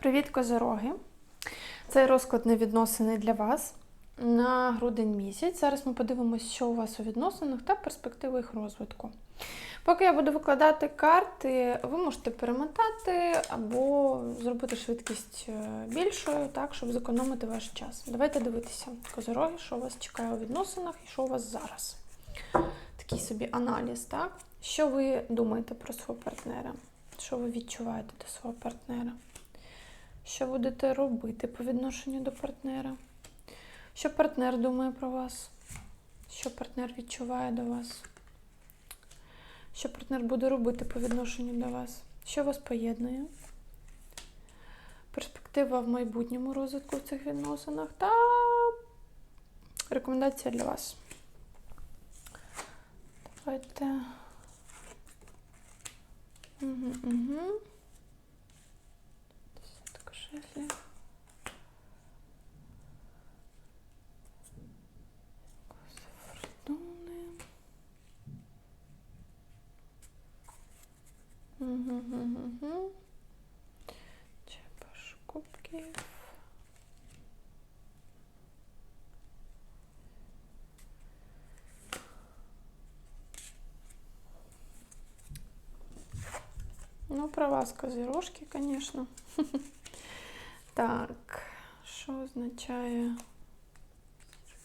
Привіт, козороги! Цей розклад не відносений для вас на грудень місяць. Зараз ми подивимося, що у вас у відносинах та перспективи їх розвитку. Поки я буду викладати карти, ви можете перемотати або зробити швидкість е, більшою, так, щоб зекономити ваш час. Давайте дивитися, козороги, що вас чекає у відносинах і що у вас зараз. Такий собі аналіз, так? Що ви думаєте про свого партнера? Що ви відчуваєте до свого партнера? Що будете робити по відношенню до партнера? Що партнер думає про вас? Що партнер відчуває до вас? Що партнер буде робити по відношенню до вас? Що вас поєднує? Перспектива в майбутньому розвитку в цих відносинах та рекомендація для вас. Давайте. Угу, угу. Жезлів. Фортуни. Угу, угу, угу. Чепаш кубків. Ну, про вас козірожки, звісно. Так, що означає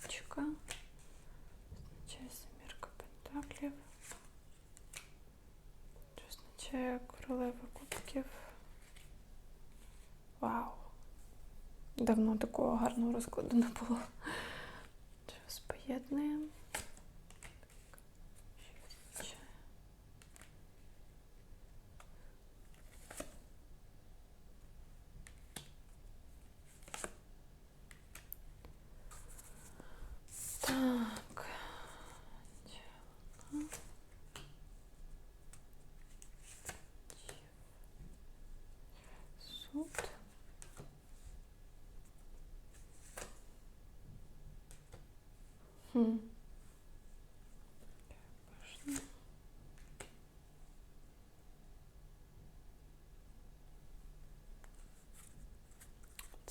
ручка? Означає семірка пентаклів. Що означає королева кубків? Вау! Давно такого гарного розкладу не було. Що поєднуємо?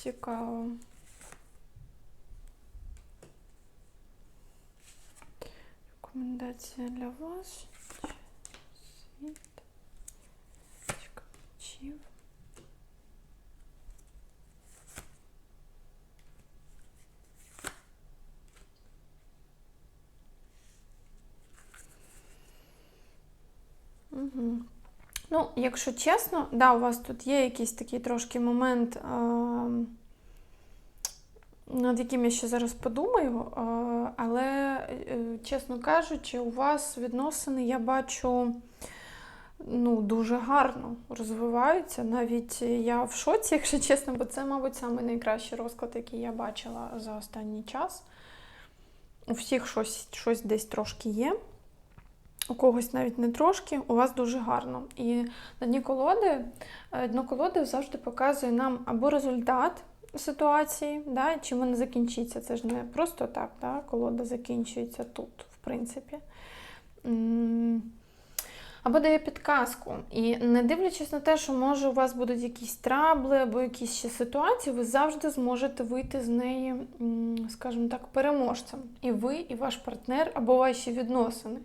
Цікаво. Рекомендація для вас. Світ. Чекай, Ну, якщо чесно, да, у вас тут є якийсь такий трошки момент. Над яким я ще зараз подумаю, але, е, чесно кажучи, у вас відносини, я бачу, ну, дуже гарно розвиваються. Навіть я в шоці, якщо чесно, бо це, мабуть, самий найкращий розклад, який я бачила за останній час. У всіх щось, щось десь трошки є. У когось навіть не трошки, у вас дуже гарно. І на дні колоди, е, дно колоди завжди показує нам або результат ситуації, да, чим вона закінчиться. Це ж не просто так, да, колода закінчується тут, в принципі. Або дає підказку. І не дивлячись на те, що може у вас будуть якісь трабли або якісь ще ситуації, ви завжди зможете вийти з неї, скажімо так, переможцем. І ви, і ваш партнер, або ваші відносини.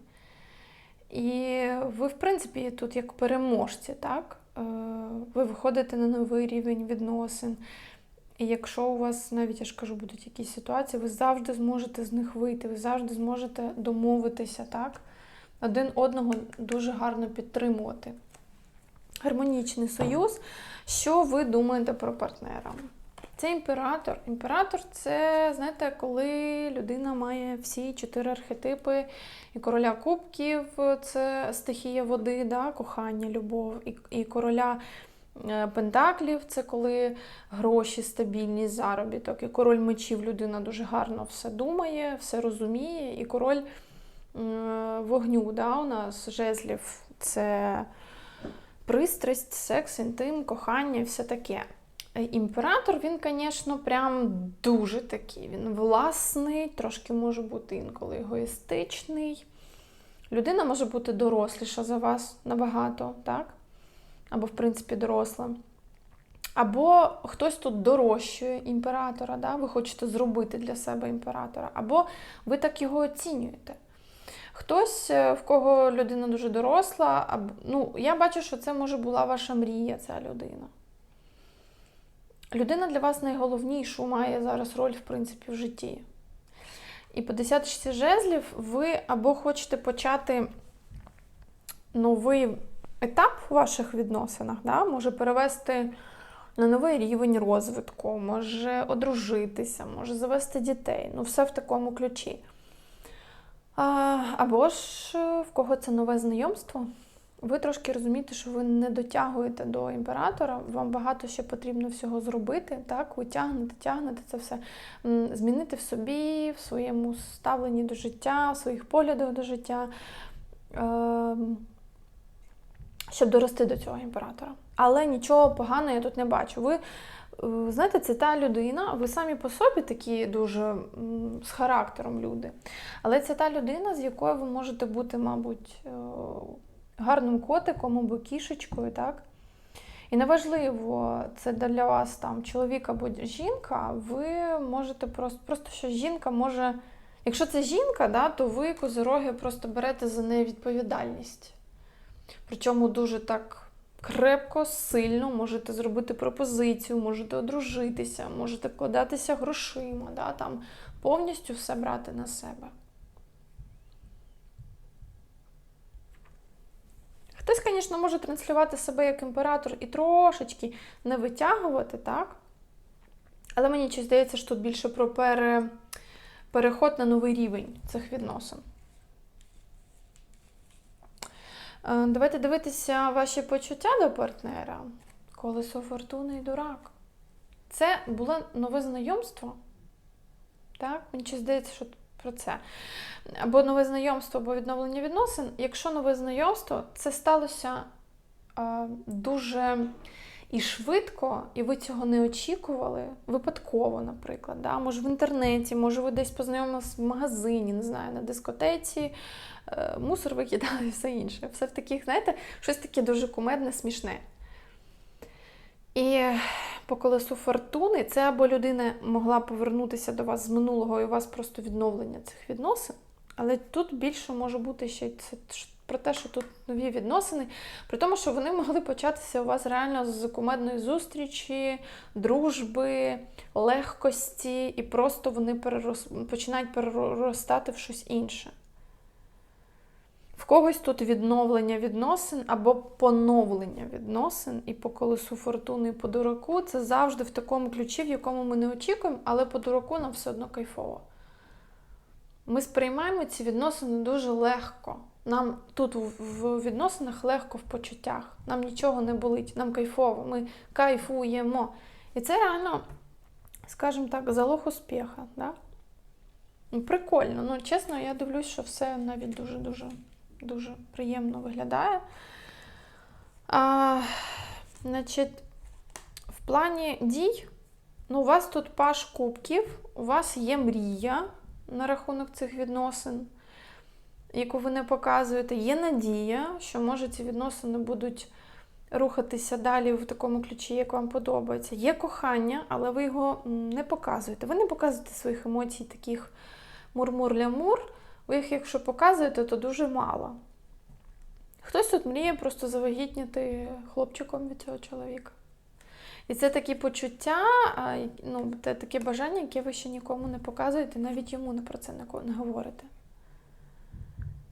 І ви, в принципі, тут як переможці, так? Е, ви виходите на новий рівень відносин. І якщо у вас навіть я ж кажу, будуть якісь ситуації, ви завжди зможете з них вийти, ви завжди зможете домовитися, так? Один одного дуже гарно підтримувати. Гармонічний союз. Що ви думаєте про партнера? Це імператор. Імператор це, знаєте, коли людина має всі чотири архетипи, і короля кубків це стихія води, да, кохання, любов, і, і короля. Е, Пентаклів це коли гроші, стабільність, заробіток. І король мечів людина дуже гарно все думає, все розуміє. І король вогню да, у нас жезлів це пристрасть, секс, інтим, кохання все таке. Е, імператор, він, звісно, прям дуже такий. Він власний, трошки може бути інколи егоїстичний. Людина може бути доросліша за вас набагато, так? або, в принципі, доросла. Або хтось тут дорощує імператора, да? ви хочете зробити для себе імператора, або ви так його оцінюєте. Хтось, е, в кого людина дуже доросла, або, ну, я бачу, що це може була ваша мрія, ця людина. Людина для вас найголовнішу має зараз роль, в принципі, в житті. І по 10 жезлів ви або хочете почати новий етап у ваших відносинах, да? може перевести на новий рівень розвитку, може одружитися, може завести дітей. Ну, все в такому ключі. Або ж е, в кого це нове знайомство, ви трошки розумієте, що ви не дотягуєте до імператора, вам багато ще потрібно всього зробити. Так, ви тягнете, тягнете це все, змінити в собі, в своєму ставленні до життя, в своїх поглядах до життя, ем, щоб дорости до цього імператора. Але нічого поганого я тут не бачу. Ви е, знаєте, це та людина, ви самі по собі такі дуже з характером люди. Але це та людина, з якою ви можете бути, мабуть, е, гарним котиком або кішечкою, так? І неважливо, це для вас там чоловік або жінка, ви можете просто, просто що жінка може. Якщо це жінка, да, то ви козороги просто берете за неї відповідальність. Причому дуже так крепко, сильно можете зробити пропозицію, можете одружитися, можете вкладатися грошима, да, там, повністю все брати на себе. Хтось, звісно, може транслювати себе як імператор і трошечки не витягувати, так? Але мені чи здається, що тут більше про пере... переход на новий рівень цих відносин. Е, Давайте дивитися ваші почуття до партнера. Колесо фортуни і дурак. Це було нове знайомство. Так? Мені чи здається, що про це. Або нове знайомство, або відновлення відносин. Якщо нове знайомство, це сталося а, дуже і швидко, і ви цього не очікували, випадково, наприклад. Да? Може в інтернеті, може ви десь познайомилися в магазині, не знаю, на дискотеці, е, мусор викидали і все інше. Все в таких, знаєте, щось таке дуже кумедне, смішне. І по колесу фортуни це або людина могла повернутися до вас з минулого, і у вас просто відновлення цих відносин. Але тут більше може бути ще це про те, що тут нові відносини, при тому, що вони могли початися у вас реально з кумедної зустрічі, дружби, легкості, і просто вони перерос... починають переростати в щось інше. В когось тут відновлення відносин або поновлення відносин, і по колесу фортуни, і по дураку це завжди в такому ключі, в якому ми не очікуємо, але по дураку нам все одно кайфово. Ми сприймаємо ці відносини дуже легко. Нам тут в відносинах легко в почуттях, нам нічого не болить, нам кайфово, ми кайфуємо. І це реально, скажімо так, залог успіха. Да? Прикольно. Ну, чесно, я дивлюсь, що все навіть дуже-дуже дуже приємно виглядає. А, Значить, в плані дій, ну, у вас тут паш кубків, у вас є мрія на рахунок цих відносин, яку ви не показуєте. Є надія, що, може, ці відносини будуть рухатися далі в такому ключі, як вам подобається. Є кохання, але ви його не показуєте. Ви не показуєте своїх емоцій, таких мур-мур-ля-мур. Ви їх, якщо показуєте, то дуже мало. Хтось тут мріє просто завагітніти хлопчиком від цього чоловіка. І це такі почуття, ну, це таке бажання, яке ви ще нікому не показуєте, навіть йому про це не говорите.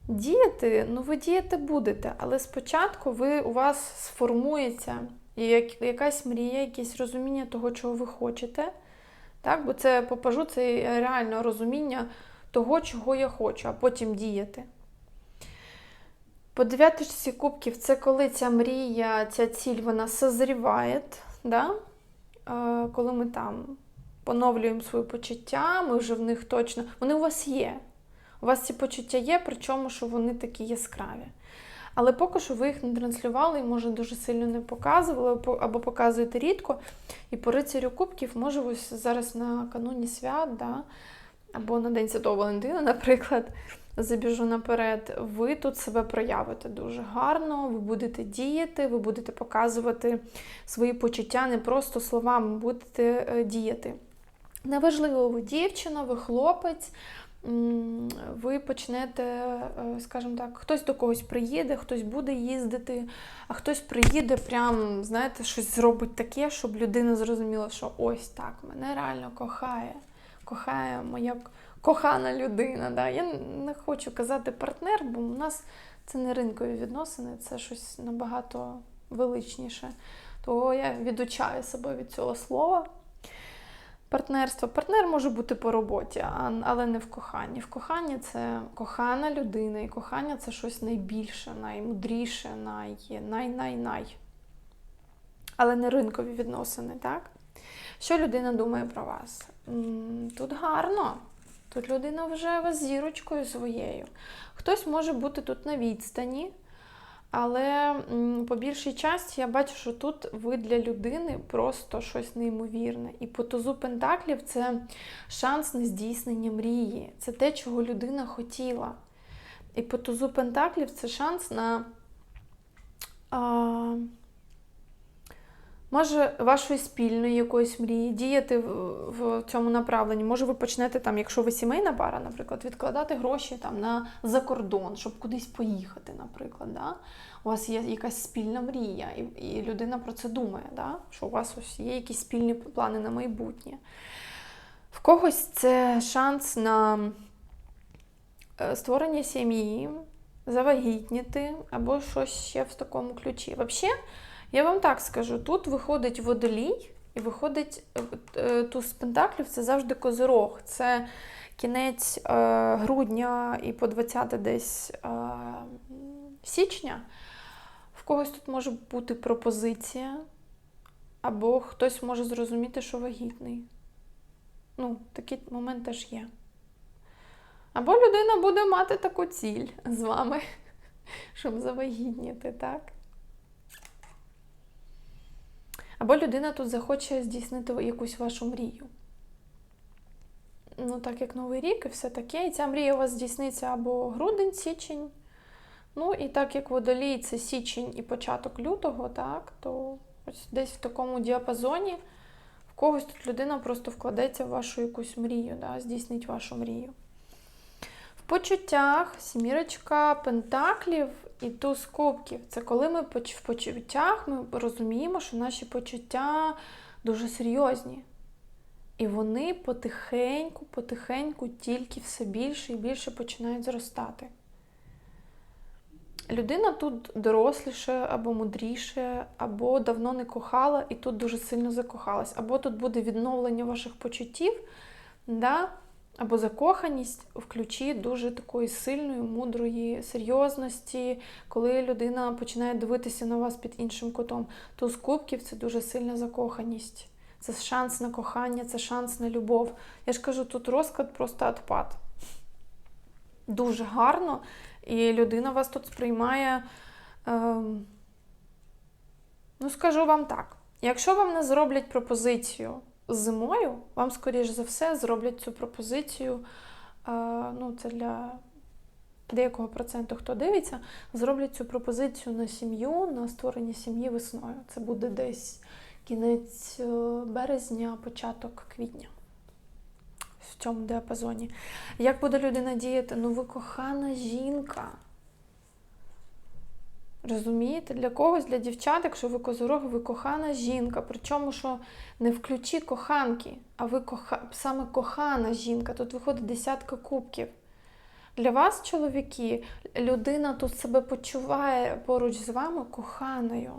Діяти, ну ви діяти будете, але спочатку ви, у вас сформується якась мрія, якесь розуміння того, чого ви хочете. Так? Бо це попажу, це реально розуміння того, чого я хочу, а потім діяти. По дев'яточці кубків це коли ця мрія, ця ціль, вона созріває, да? коли ми там поновлюємо свої почуття, ми вже в них точно. Вони у вас є. У вас ці почуття є, причому що вони такі яскраві. Але поки що ви їх не транслювали і, може, дуже сильно не показували, або показуєте рідко. І по рицарю кубків, може, ось зараз на кануні свят, да? Або на День Святого Валентина, наприклад, забіжу наперед, ви тут себе проявите дуже гарно, ви будете діяти, ви будете показувати свої почуття не просто словами, будете е, діяти. Неважливо, ви дівчина, ви хлопець, ви почнете, е, скажімо так, хтось до когось приїде, хтось буде їздити, а хтось приїде, прям, знаєте, щось зробить таке, щоб людина зрозуміла, що ось так, мене реально кохає. Кохає моя кохана людина. Да? Я не хочу казати партнер, бо у нас це не ринкові відносини, це щось набагато величніше. Того я відучаю себе від цього слова. Партнерство. Партнер може бути по роботі, але не в коханні. В коханні це кохана людина, і кохання це щось найбільше, наймудріше, най, най, най, най. Але не ринкові відносини, так? Що людина думає про вас? Тут гарно. Тут людина вже вас зірочкою своєю. Хтось може бути тут на відстані, але по більшій часті я бачу, що тут ви для людини просто щось неймовірне. І по тузу Пентаклів це шанс на здійснення мрії. Це те, чого людина хотіла. І по тузу Пентаклів це шанс на. А, Може, вашої спільної якоїсь мрії діяти в, цьому направленні. Може, ви почнете там, якщо ви сімейна пара, наприклад, відкладати гроші там на закордон, щоб кудись поїхати, наприклад. Да? У вас є якась спільна мрія, і, і людина про це думає, да? що у вас ось є якісь спільні плани на майбутнє. В когось це шанс на е, створення сім'ї, завагітніти або щось ще в такому ключі. Взагалі, я вам так скажу: тут виходить водолій, і виходить е, е, туз пентаклів це завжди козирог. Це кінець е, грудня і по 20 десь е, січня. В когось тут може бути пропозиція, або хтось може зрозуміти, що вагітний. Ну, такий момент теж є. Або людина буде мати таку ціль з вами, щоб завагітніти, так? Або людина тут захоче здійснити якусь вашу мрію. Ну, так як Новий рік і все таке. І ця мрія у вас здійсниться або грудень, січень. Ну, і так як водолій це січень і початок лютого, так, то ось десь в такому діапазоні в когось тут людина просто вкладеться в вашу якусь мрію, да, здійснить вашу мрію. В почуттях сімірочка пентаклів і туз кубків. Це коли ми в почуттях ми розуміємо, що наші почуття дуже серйозні. І вони потихеньку, потихеньку тільки все більше і більше починають зростати. Людина тут доросліше або мудріше, або давно не кохала і тут дуже сильно закохалась, або тут буде відновлення ваших почуттів, да? Або закоханість в ключі дуже такої сильної, мудрої серйозності, коли людина починає дивитися на вас під іншим кутом. Туз кубків це дуже сильна закоханість. Це шанс на кохання, це шанс на любов. Я ж кажу, тут розклад просто відпад. Дуже гарно, і людина вас тут сприймає. Ем, ну, скажу вам так: якщо вам не зроблять пропозицію зимою, вам, скоріш за все, зроблять цю пропозицію. Е, ну, це для деякого проценту, хто дивиться, зроблять цю пропозицію на сім'ю, на створення сім'ї весною. Це буде десь кінець е, березня, початок квітня. В цьому діапазоні. Як буде людина діяти? Ну, ви кохана жінка. Розумієте? Для когось, для дівчат, якщо ви козорог, ви кохана жінка. Причому, що не в ключі коханки, а ви коха... саме кохана жінка. Тут виходить десятка кубків. Для вас, чоловіки, людина тут себе почуває поруч з вами коханою,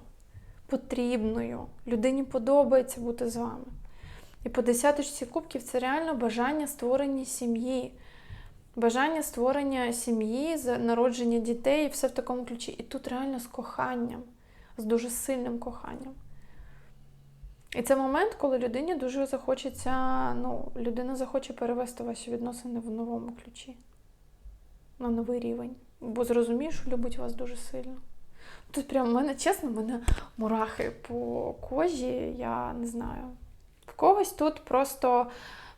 потрібною. Людині подобається бути з вами. І по десяточці кубків це реально бажання створення сім'ї. Бажання створення сім'ї, народження дітей, все в такому ключі. І тут реально з коханням, з дуже сильним коханням. І це момент, коли людині дуже захочеться, ну, людина захоче перевести ваші відносини в новому ключі, на новий рівень. Бо зрозуміє, що любить вас дуже сильно. Тут прям в мене, чесно, в мене мурахи по кожі, я не знаю. В когось тут просто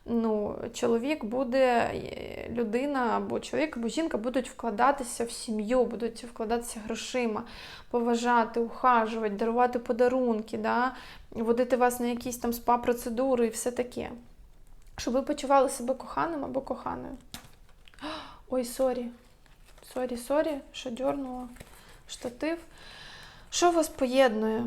ну, чоловік буде, е, людина або чоловік, або жінка будуть вкладатися в сім'ю, будуть вкладатися грошима, поважати, ухажувати, дарувати подарунки, да? водити вас на якісь там спа-процедури і все таке. Щоб ви почували себе коханим або коханою. Ой, сорі. Сорі, сорі, що дьорнула штатив. Що вас поєднує?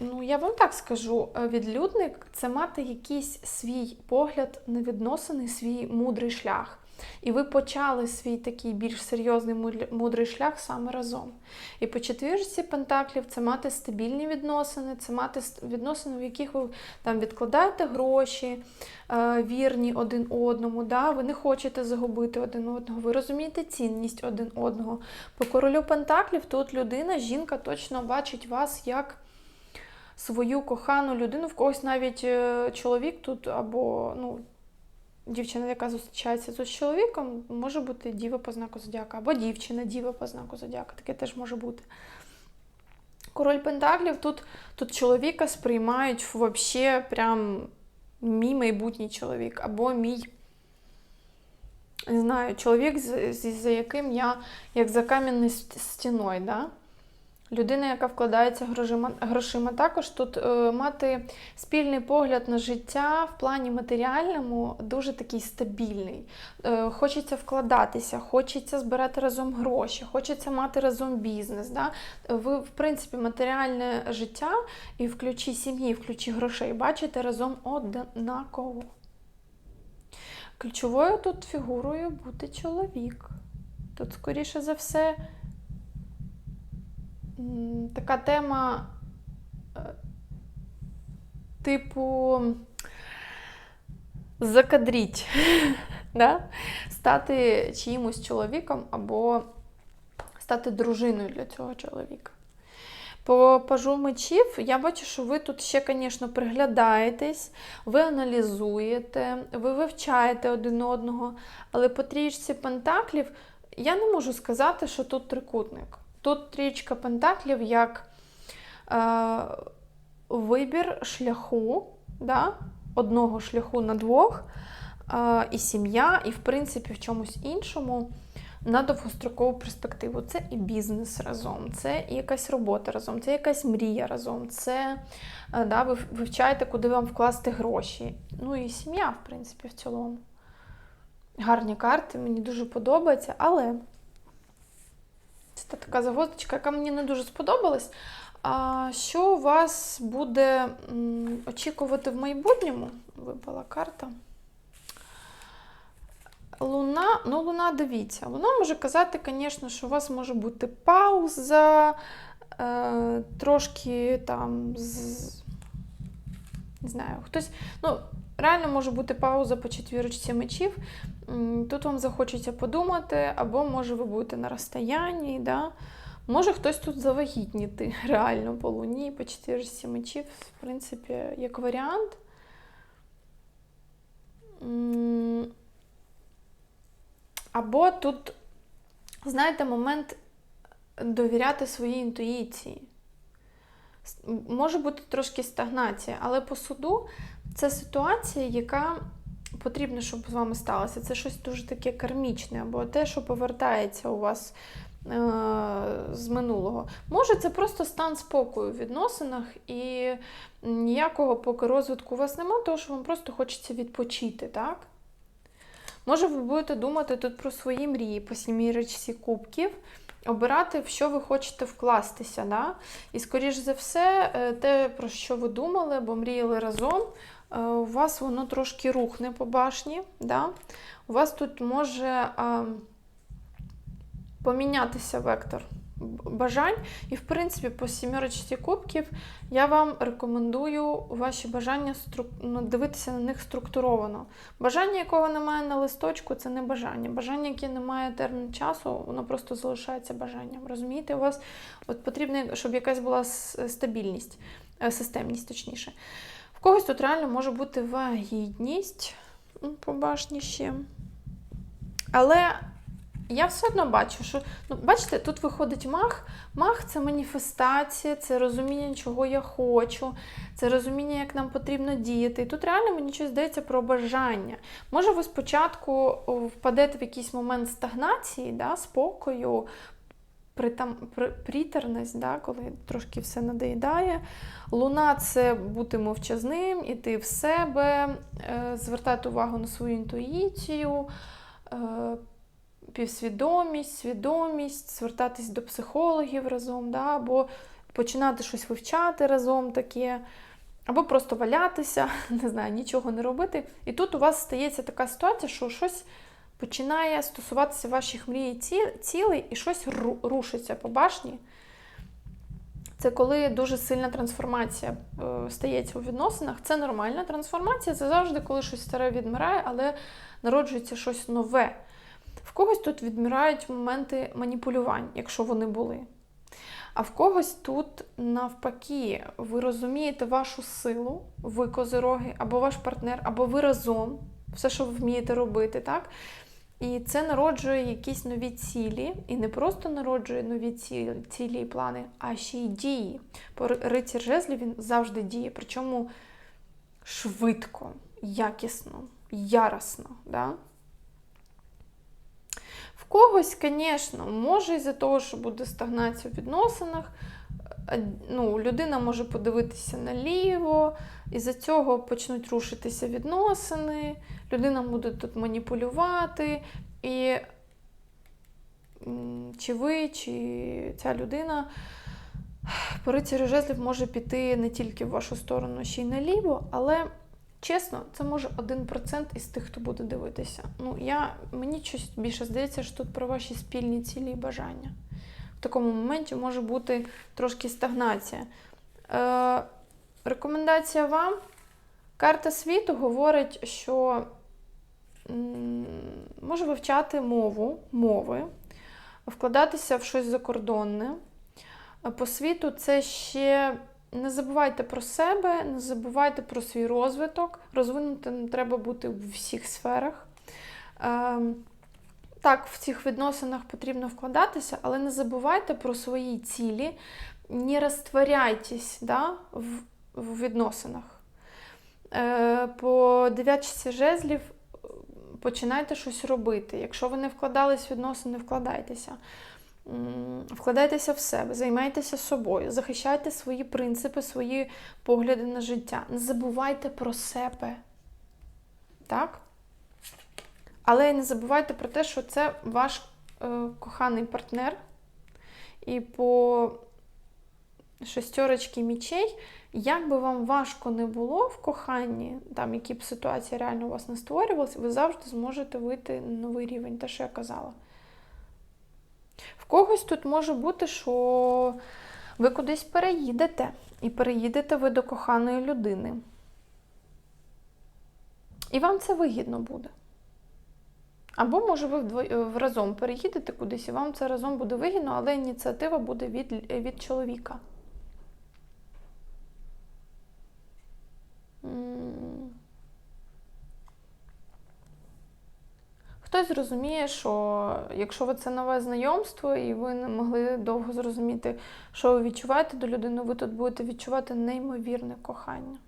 Ну, я вам так скажу: е, відлюдник це мати якийсь свій погляд на відносини, свій мудрий шлях. І ви почали свій такий більш серйозний мудрий шлях саме разом. І по четвірці пентаклів це мати стабільні відносини, це мати відносини, в яких ви там відкладаєте гроші, е, вірні один одному. да? Ви не хочете загубити один одного, ви розумієте цінність один одного. По королю пентаклів тут людина, жінка точно бачить вас як свою кохану людину, в когось навіть е, чоловік тут або ну, дівчина, яка зустрічається тут з чоловіком, може бути діва по знаку зодіака, або дівчина діва по знаку зодіака, таке теж може бути. Король Пентаклів тут тут чоловіка сприймають взагалі прям мій майбутній чоловік, або мій, не знаю, чоловік, за яким я як за кам'яною стіною. Да? Людина, яка вкладається грошима, також тут е, мати спільний погляд на життя в плані матеріальному дуже такий стабільний. Е, хочеться вкладатися, хочеться збирати разом гроші, хочеться мати разом бізнес. Да? Ви, в принципі, матеріальне життя і в ключі сім'ї, в ключі грошей бачите разом однаково. Ключовою тут фігурою бути чоловік. Тут, скоріше за все така тема, е, типу, закадріть, да? стати чиїмось чоловіком або стати дружиною для цього чоловіка. По пажу мечів, я бачу, що ви тут ще, звісно, приглядаєтесь, ви аналізуєте, ви вивчаєте один одного, але по трічці пентаклів я не можу сказати, що тут трикутник. Тут трічка пентаклів як е, вибір шляху, да? одного шляху на двох, е, і сім'я, і, в принципі, в чомусь іншому на довгострокову перспективу. Це і бізнес разом, це і якась робота разом, це якась мрія разом, це е, да, ви вивчаєте, куди вам вкласти гроші. Ну і сім'я, в принципі, в цілому. Гарні карти, мені дуже подобається, але. Це така загвоздочка, яка мені не дуже сподобалась. А Що вас буде очікувати в майбутньому? Випала карта. Луна, ну, луна, дивіться, луна може казати, звісно, що у вас може бути пауза, е, трошки там, з, не знаю, хтось, ну, реально може бути пауза по четвірочці мечів. Тут вам захочеться подумати, або, може, ви будете на розстоянні, да? може хтось тут завагітніти реально по луні, по четвірці мечів, в принципі, як варіант. Або тут, знаєте, момент довіряти своїй інтуїції. Може бути трошки стагнація, але по суду це ситуація, яка потрібно, щоб з вами сталося. Це щось дуже таке кармічне, або те, що повертається у вас е з минулого. Може, це просто стан спокою в відносинах, і ніякого поки розвитку у вас немає, тому що вам просто хочеться відпочити. так? Може, ви будете думати тут про свої мрії по сімірочці кубків. Обирати, в що ви хочете вкластися. Да? І, скоріш за все, е, те, про що ви думали, або мріяли разом, у вас воно трошки рухне по башні. Да? У вас тут може помінятися вектор бажань. І, в принципі, по сімерочці кубків я вам рекомендую ваші бажання струк... ну, дивитися на них структуровано. Бажання, якого немає на листочку, це не бажання. Бажання, яке не має термін часу, воно просто залишається бажанням. Розумієте, у вас от потрібно, щоб якась була стабільність, е, системність, точніше. Когось тут реально може бути вагітність по башні ще. Але Я все одно бачу, що ну, бачите, тут виходить мах. Мах це маніфестація, це розуміння, чого я хочу, це розуміння, як нам потрібно діяти. І тут реально мені щось здається про бажання. Може, ви спочатку впадете в якийсь момент стагнації, да, спокою, притам, при, притерність, да, коли трошки все надоїдає. Луна це бути мовчазним, іти в себе, е, звертати увагу на свою інтуїцію. Е, Півсвідомість, свідомість, звертатись до психологів разом, да, або починати щось вивчати разом таке, або просто валятися, не знаю, нічого не робити. І тут у вас стається така ситуація, що щось починає стосуватися ваших мрій і цілей, і щось рушиться по башні. Це коли дуже сильна трансформація е, стається у відносинах. Це нормальна трансформація, це завжди, коли щось старе відмирає, але народжується щось нове. В когось тут відмирають моменти маніпулювань, якщо вони були. А в когось тут, навпаки, ви розумієте вашу силу, ви козироги, або ваш партнер, або ви разом, все, що ви вмієте робити, так? І це народжує якісь нові цілі, і не просто народжує нові цілі, цілі і плани, а ще й дії. Бо рицар жезлів він завжди діє, причому швидко, якісно, яростно. Да? В когось, звісно, може із-за того, що буде стагнація в відносинах, ну, людина може подивитися наліво, із-за цього почнуть рушитися відносини, людина буде тут маніпулювати, і чи ви, чи ця людина по рицарю жезлів може піти не тільки в вашу сторону, ще й наліво, але. Чесно, це може 1% із тих, хто буде дивитися. Ну, я, Мені щось більше здається, що тут про ваші спільні цілі і бажання. В такому моменті може бути трошки стагнація. Е, Рекомендація вам. Карта світу говорить, що може вивчати мову, мови, вкладатися в щось закордонне. По світу це ще. Не забувайте про себе, не забувайте про свій розвиток. Розвинутим треба бути в всіх сферах. Так, в цих відносинах потрібно вкладатися, але не забувайте про свої цілі, не розтворяйтесь да, в, в відносинах. Е, по дев'ятці жезлів починайте щось робити. Якщо ви не вкладались в відносини, вкладайтеся. Вкладайтеся в себе, займайтеся собою, захищайте свої принципи, свої погляди на життя. Не забувайте про себе. Так? Але не забувайте про те, що це ваш е, коханий партнер. І по шестерочки мічей, як би вам важко не було в коханні, там які б ситуації реально у вас не створювалися, ви завжди зможете вийти на новий рівень, те, що я казала. В когось тут може бути, що ви кудись переїдете, і переїдете ви до коханої людини. І вам це вигідно буде. Або, може, ви вдво... Е, разом переїдете кудись, і вам це разом буде вигідно, але ініціатива буде від, від чоловіка. Хтось зрозуміє, що якщо ви це нове знайомство, і ви не могли довго зрозуміти, що ви відчуваєте до людини, ви тут будете відчувати неймовірне кохання.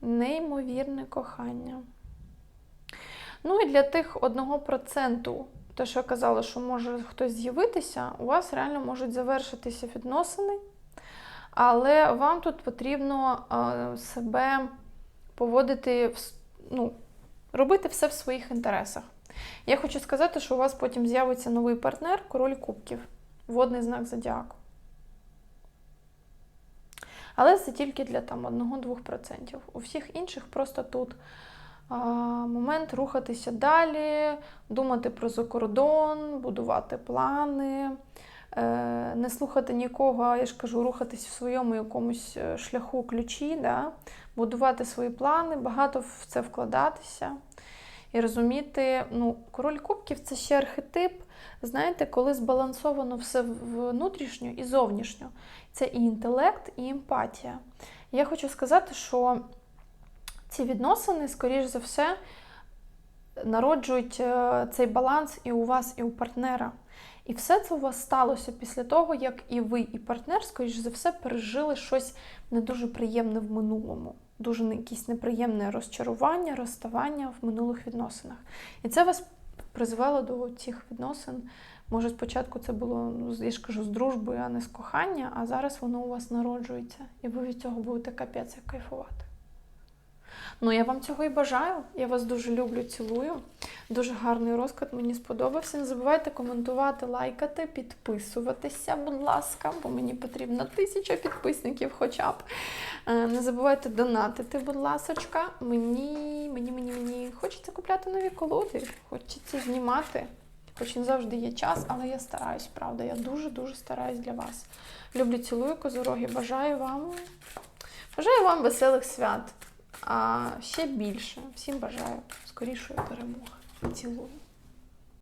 Неймовірне кохання. Ну і для тих 1%, те, що я казала, що може хтось з'явитися, у вас реально можуть завершитися відносини, але вам тут потрібно себе поводити ну, робити все в своїх інтересах. Я хочу сказати, що у вас потім з'явиться новий партнер, король кубків, водний знак зодіаку. Але це тільки для там 1-2%. У всіх інших просто тут момент рухатися далі, думати про закордон, будувати плани, е, не слухати нікого, а я ж кажу, рухатись в своєму якомусь е, шляху ключі, да? будувати свої плани, багато в це вкладатися. І розуміти, ну, король кубків це ще архетип, знаєте, коли збалансовано все внутрішньо і зовнішньо. Це і інтелект, і емпатія. Я хочу сказати, що ці відносини, скоріш за все, народжують е, цей баланс і у вас, і у партнера. І все це у вас сталося після того, як і ви, і партнер, скоріш за все, пережили щось не дуже приємне в минулому. Дуже якісь неприємне розчарування, розставання в минулих відносинах. І це вас призвело до цих відносин. Може, спочатку це було, ну, я ж кажу, з дружби, а не з кохання, а зараз воно у вас народжується, і ви від цього будете капець як кайфувати. Ну, я вам цього і бажаю. Я вас дуже люблю, цілую. Дуже гарний розклад, мені сподобався. Не забувайте коментувати, лайкати, підписуватися, будь ласка, бо мені потрібно тисяча підписників хоча б. Е, Не забувайте донатити, будь ласочка. Мені, мені, мені, мені хочеться купляти нові колоди, хочеться знімати. Хоч не завжди є час, але я стараюсь, правда. Я дуже-дуже стараюсь для вас. Люблю, цілую, козороги. Бажаю вам, бажаю вам веселих свят. А ще більше. Всім бажаю скорішої перемоги. Цілую.